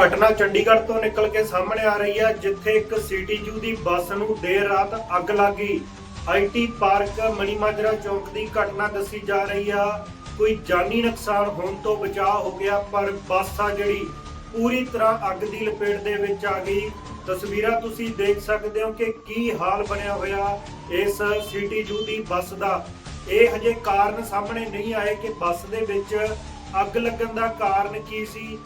ਘਟਨਾ ਚੰਡੀਗੜ੍ਹ ਤੋਂ ਨਿਕਲ ਕੇ ਸਾਹਮਣੇ ਆ ਰਹੀ ਹੈ, ਜਿੱਥੇ ਇੱਕ ਸਿਟੀ ਦੀ ਬੱਸ ਨੂੰ ਦੇਰ ਰਾਤ ਅੱਗ ਲੱਗੀ ਆਈਟੀ ਪਾਰਕ ਮਣੀਮਾਜਰਾ ਚੌਕ ਦੀ ਘਟਨਾ ਦੱਸੀ ਜਾ ਰਹੀ ਆ। ਕੋਈ ਜਾਨੀ ਨੁਕਸਾਨ ਹੋਣ ਤੋਂ ਬਚਾਅ ਹੋ ਗਿਆ, ਪਰ ਬੱਸ ਆ ਜਿਹੜੀ, ਪੂਰੀ ਤਰ੍ਹਾਂ ਅੱਗ ਦੀ ਲਪੇਟ ਦੇ ਵਿੱਚ ਆ ਗਈ। ਤਸਵੀਰਾਂ ਤੁਸੀਂ ਦੇਖ ਸਕਦੇ ਹੋ ਕਿ ਕੀ ਹਾਲ ਬਣਿਆ ਹੋਇਆ ਇਸ ਸਿਟੀ ਜੂ ਦੀ ਬੱਸ ਦਾ। ਇਹ ਹਜੇ ਕਾਰਨ ਸਾਹਮਣੇ ਨਹੀਂ ਆਏ ਕਿ ਬੱਸ ਦੇ ਵਿੱਚ ਅੱਗ ਲੱਗਣ ਦਾ ਕਾਰਨ ਕੀ ਸੀ।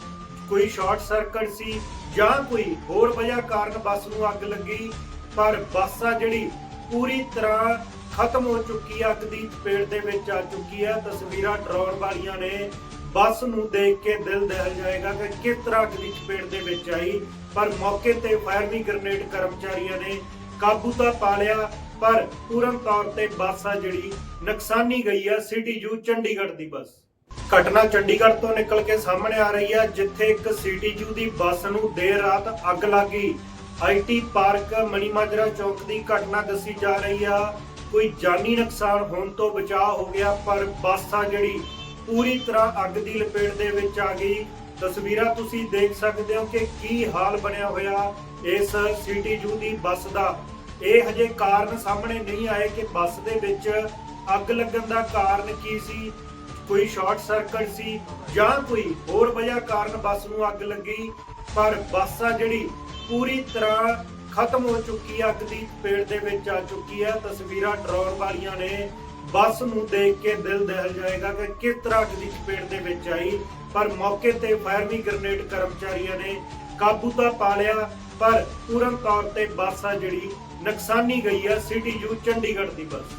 ਕੋਈ ਸ਼ਾਰਟ ਸਰਕਟ ਸੀ ਜਾਂ ਕੋਈ ਹੋਰ ਵਜ੍ਹਾ ਕਾਰਨ ਬੱਸ ਨੂੰ ਅੱਗ ਲੱਗੀ, ਪਰ ਬੱਸ ਆ ਜਿਹੜੀ ਪੂਰੀ ਤਰ੍ਹਾਂ ਖਤਮ ਹੋ ਚੁੱਕੀ ਹੈ ਅੱਗ ਦੀ ਚਪੇਟ ਦੇ ਵਿੱਚ ਆ ਚੁੱਕੀ ਹੈ ਤਸਵੀਰਾਂ ਡਰਾਉਣ ਵਾਲੀਆਂ ਨੇ। ਬੱਸ ਨੂੰ ਦੇਖ ਕੇ ਦਿਲ ਦਹਿਲ ਜਾਏਗਾ ਕਿ ਕਿਸ ਤਰ੍ਹਾਂ ਅੱਗ ਦੀ ਚਪੇਟ ਦੇ ਵਿੱਚ ਆਈ, ਪਰ ਮੌਕੇ ਤੇ ਫਾਇਰ ਵੀ ਗ੍ਰਨੇਡ ਕਰਮਚਾਰੀਆਂ ਨੇ ਕਾਬੂ ਤਾਂ ਪਾ ਲਿਆ, ਪਰ ਪੂਰਨ ਤੌਰ ਤੇ ਬੱਸ ਆ ਜਿਹੜੀ ਨੁਕਸਾਨੀ ਗਈ ਆ, ਸਿਟੀ ਜੂ ਚੰਡੀਗੜ੍ਹ ਦੀ ਬੱਸ। ਘਟਨਾ ਚੰਡੀਗੜ੍ਹ ਤੋਂ ਨਿਕਲ ਕੇ ਸਾਹਮਣੇ ਆ ਰਹੀ ਹੈ, ਜਿੱਥੇ ਇੱਕ ਸਿਟੀ ਦੀ ਬੱਸ ਨੂੰ ਦੇਰ ਰਾਤ ਅੱਗ ਲੱਗੀ ਆਈਟੀ ਪਾਰਕ ਮਣੀਮਾਜਰਾ ਚੌਕ ਦੀ ਘਟਨਾ ਦੱਸੀ ਜਾ ਰਹੀ ਆ। ਕੋਈ ਜਾਨੀ ਨੁਕਸਾਨ ਹੋਣ ਤੋਂ ਬਚਾਅ ਹੋ ਗਿਆ, ਪਰ ਬੱਸ ਆ ਜਿਹੜੀ, ਪੂਰੀ ਤਰ੍ਹਾਂ ਅੱਗ ਦੀ ਲਪੇਟ ਦੇ ਵਿੱਚ ਆ ਗਈ। ਤਸਵੀਰਾਂ ਤੁਸੀਂ ਦੇਖ ਸਕਦੇ ਹੋ ਕਿ ਕੀ ਹਾਲ ਬਣਿਆ ਹੋਇਆ ਇਸ ਸਿਟੀ ਜੂ ਦੀ ਬੱਸ ਦਾ। ਇਹ ਹਜੇ ਕਾਰਨ ਸਾਹਮਣੇ ਨਹੀਂ ਆਏ ਕਿ ਬੱਸ ਦੇ ਵਿੱਚ ਅੱਗ ਲੱਗਣ ਦਾ ਕਾਰਨ ਕੀ ਸੀ। ਕੋਈ ਸ਼ਾਰਟ ਸਰਕਟ ਸੀ ਜਾਂ ਕੋਈ ਹੋਰ ਵਜ੍ਹਾ ਕਾਰਨ ਬੱਸ ਨੂੰ ਅੱਗ ਲੱਗੀ, ਪਰ ਬੱਸ ਆ ਜਿਹੜੀ ਪੂਰੀ ਤਰ੍ਹਾਂ ਖਤਮ ਹੋ ਚੁੱਕੀ ਹੈ ਅੱਗ ਦੀ ਚਪੇਟ ਦੇ ਵਿੱਚ ਆ ਚੁੱਕੀ ਹੈ ਤਸਵੀਰਾਂ ਡਰਾਉਣ ਵਾਲੀਆਂ ਨੇ। ਬੱਸ ਨੂੰ ਦੇਖ ਕੇ ਦਿਲ ਦਹਿਲ ਜਾਏਗਾ ਕਿ ਕਿਸ ਤਰ੍ਹਾਂ ਅੱਗ ਦੀ ਚਪੇਟ ਦੇ ਵਿੱਚ ਆਈ, ਪਰ ਮੌਕੇ ਤੇ ਫਾਇਰ ਵੀ ਗ੍ਰਨੇਡ ਕਰਮਚਾਰੀਆਂ ਨੇ ਕਾਬੂ ਤਾਂ ਪਾ ਲਿਆ, ਪਰ ਪੂਰਨ ਤੌਰ ਤੇ ਬੱਸ ਆ ਜਿਹੜੀ ਨੁਕਸਾਨੀ ਗਈ ਹੈ ਸਿਟੀ ਯੂ ਚੰਡੀਗੜ੍ਹ ਦੀ ਬੱਸ।